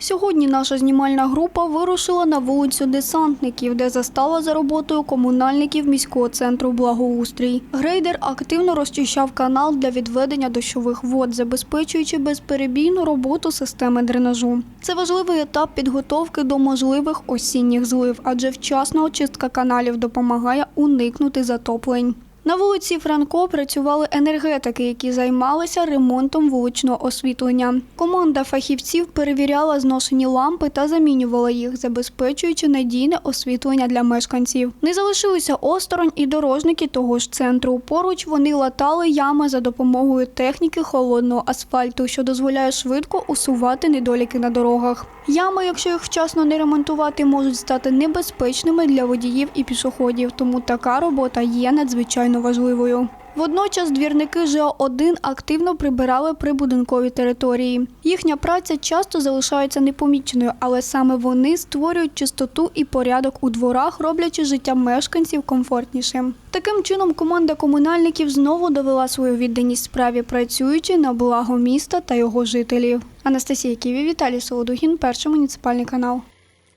Сьогодні наша знімальна група вирушила на вулицю Десантників, де застала за роботою комунальників міського центру благоустрій. Грейдер активно розчищав канал для відведення дощових вод, забезпечуючи безперебійну роботу системи дренажу. Це важливий етап підготовки до можливих осінніх злив, адже вчасна очистка каналів допомагає уникнути затоплень. На вулиці Франко працювали енергетики, які займалися ремонтом вуличного освітлення. Команда фахівців перевіряла зношені лампи та замінювала їх, забезпечуючи надійне освітлення для мешканців. Не залишилися осторонь і дорожники того ж центру. Поруч вони латали ями за допомогою техніки холодного асфальту, що дозволяє швидко усувати недоліки на дорогах. Ями, якщо їх вчасно не ремонтувати, можуть стати небезпечними для водіїв і пішоходів, тому така робота є надзвичайно важливою. Водночас двірники ЖО-1 активно прибирали прибудинкові території. Їхня праця часто залишається непоміченою, але саме вони створюють чистоту і порядок у дворах, роблячи життя мешканців комфортнішим. Таким чином, команда комунальників знову довела свою відданість справі, працюючи на благо міста та його жителів. Анастасія Ківі, Віталій Солодухін, перший муніципальний канал.